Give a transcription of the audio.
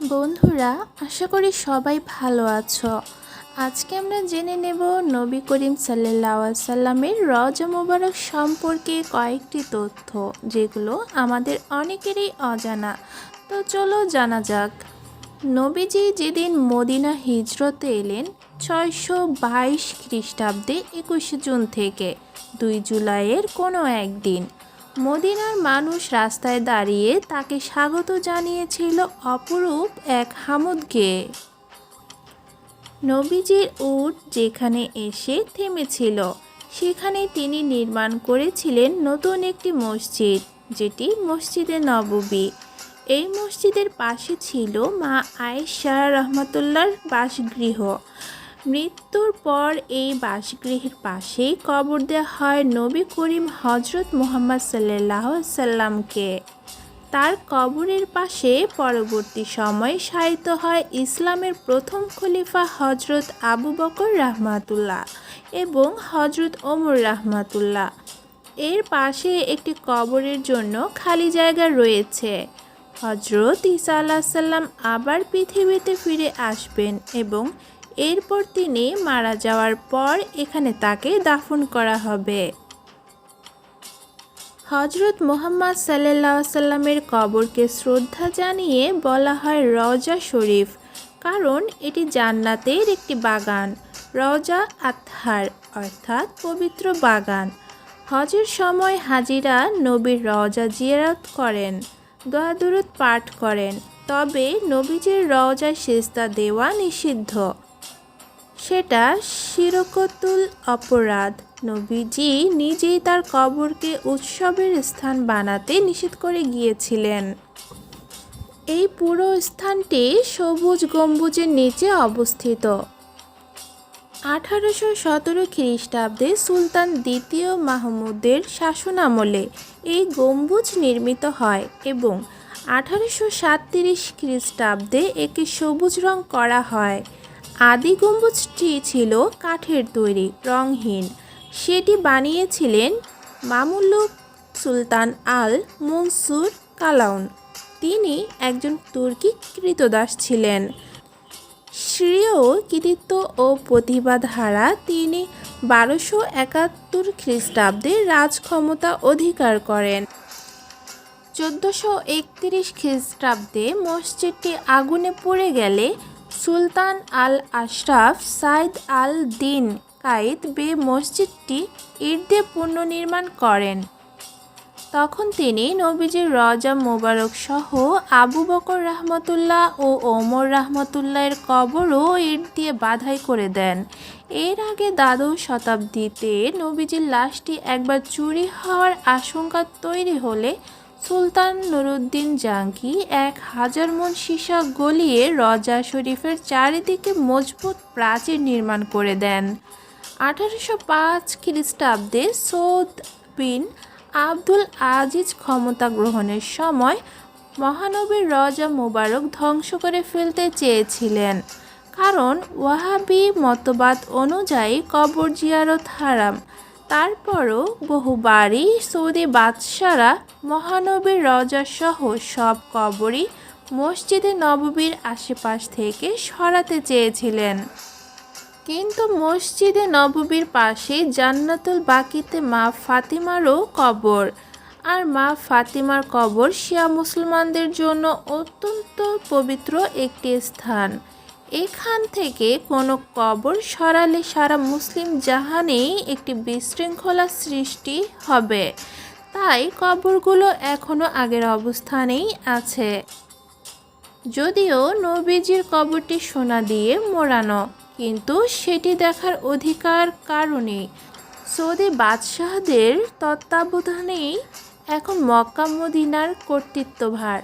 বন্ধুরা, আশা করি সবাই ভালো আছো। আজকে আমরা জেনে নেব নবী করিম সাল্লাহ সাল্লামের রজা মোবারক সম্পর্কে কয়েকটি তথ্য, যেগুলো আমাদের অনেকেরই অজানা। তো চলো জানা যাক। নবীজি যেদিন মদিনা হিজরতে এলেন, ছয়শো বাইশ খ্রিস্টাব্দে একুশে জুন থেকে, দুই জুলাইয়ের কোনো একদিন। মদিনার মানুষ রাস্তায় দাঁড়িয়ে তাকে স্বাগত জানিয়েছিল অপরূপ এক হামুদ গেয়ে নবীজির উট যেখানে এসে থেমেছিল সেখানে তিনি নির্মাণ করেছিলেন নতুন একটি মসজিদ, যেটি মসজিদে নববী। এই মসজিদের পাশে ছিল মা আয়েশা রহমতুল্লার বাসগৃহ। মৃত্যুর পর এই বাসগৃহের পাশেই কবর দেওয়া হয় নবী করিম হজরত মোহাম্মদ সাল্লাহ সাল্লামকে তার কবরের পাশে পরবর্তী সময়ে শায়িত হয় ইসলামের প্রথম খলিফা হজরত আবু বকর রাহমাতুল্লাহ এবং হজরত ওমর রাহমাতুল্লাহ। এর পাশে একটি কবরের জন্য খালি জায়গা রয়েছে। হজরত ঈসা আল্লাহ সাল্লাম আবার পৃথিবীতে ফিরে আসবেন এবং এরপর তিনি মারা যাওয়ার পর এখানে তাকে দাফন করা হবে। হজরত মোহাম্মদ সাল্লাহ সাল্লামের কবরকে শ্রদ্ধা জানিয়ে বলা হয় রওজা শরীফ, কারণ এটি জান্নাতের একটি বাগান, রওজা আতহার অর্থাৎ পবিত্র বাগান। হজের সময় হাজিরা নবীর রওজা জিয়ারত করেন দোয়াদুরুদ পাঠ করেন, তবে নবীজের রওজায় সেজদা দেওয়া নিষিদ্ধ। সেটা শিরকতুল অপরাধ। নবীজি নিজেই তার কবরকে উৎসবের স্থান বানাতে নিষেধ করে গিয়েছিলেন। এই পুরো স্থানটি সবুজ গম্বুজের নিচে অবস্থিত। আঠারোশো সতেরো খ্রিস্টাব্দে সুলতান দ্বিতীয় মাহমুদের শাসনামলে এই গম্বুজ নির্মিত হয় এবং আঠারোশো সাতত্রিশ খ্রিস্টাব্দে একে সবুজ রং করা হয়। আদি গম্বুজটি ছিল কাঠের তৈরি রংহীন সেটি বানিয়েছিলেন মামুল্লুক সুলতান আল মনসুর কালাউন। তিনি একজন তুর্কি কৃতদাস ছিলেন। স্বীয় কৃতিত্ব ও প্রতিভা ধারা তিনি বারোশো একাত্তর খ্রিস্টাব্দে রাজক্ষমতা অধিকার করেন। চোদ্দোশো একত্রিশ খ্রিস্টাব্দে মসজিদটি আগুনে পড়ে গেলে সুলতান আল আশরাফ সাইদ আল দিন কায়েদ বে মসজিদটি ইট পুনর্নির্মাণ করেন। তখন তিনি নবীজির রজা মোবারক সহ আবু বকর রহমতুল্লাহ ও ওমর রহমতুল্লাহের কবরও ইট দিয়ে বাধাই করে দেন। এর আগে দ্বাদশ শতাব্দীতে নবীজির লাশটি একবার চুরি হওয়ার আশঙ্কা তৈরি হলে সুলতান নুরুদ্দিন জাঙ্গি এক হাজার মন সীসা গলিয়ে রজা শরীফের চারিদিকে মজবুত প্রাচীর নির্মাণ করে দেন। আঠারোশো পাঁচ খ্রিস্টাব্দে সৌদ বিন আব্দুল আজিজ ক্ষমতা গ্রহণের সময় মহানবীর রজা মোবারক ধ্বংস করে ফেলতে চেয়েছিলেন। কারণ ওয়াহাবি মতবাদ অনুযায়ী কবর জিয়ারত হারাম। তারপরও বহুবারই সৌদি বাদশারা, মহানবীর রজাসহ সব কবরই মসজিদে নববীর আশেপাশ থেকে সরাতে চেয়েছিলেন। কিন্তু মসজিদে নববীর পাশে জান্নাতুল বাকিতে মা ফাতিমারও কবর। আর মা ফাতিমার কবর শিয়া মুসলমানদের জন্য অত্যন্ত পবিত্র একটি স্থান। এখান থেকে কোনো কবর সরালে সারা মুসলিম জাহানেই একটি বিশৃঙ্খলা সৃষ্টি হবে। তাই কবরগুলো এখনও আগের অবস্থানেই আছে। যদিও নবীজির কবরটি সোনা দিয়ে মোড়ানো, কিন্তু সেটি দেখার অধিকার কারণে সৌদি বাদশাহদের তত্ত্বাবধানেই এখন মক্কা মদিনার কর্তৃত্বভার।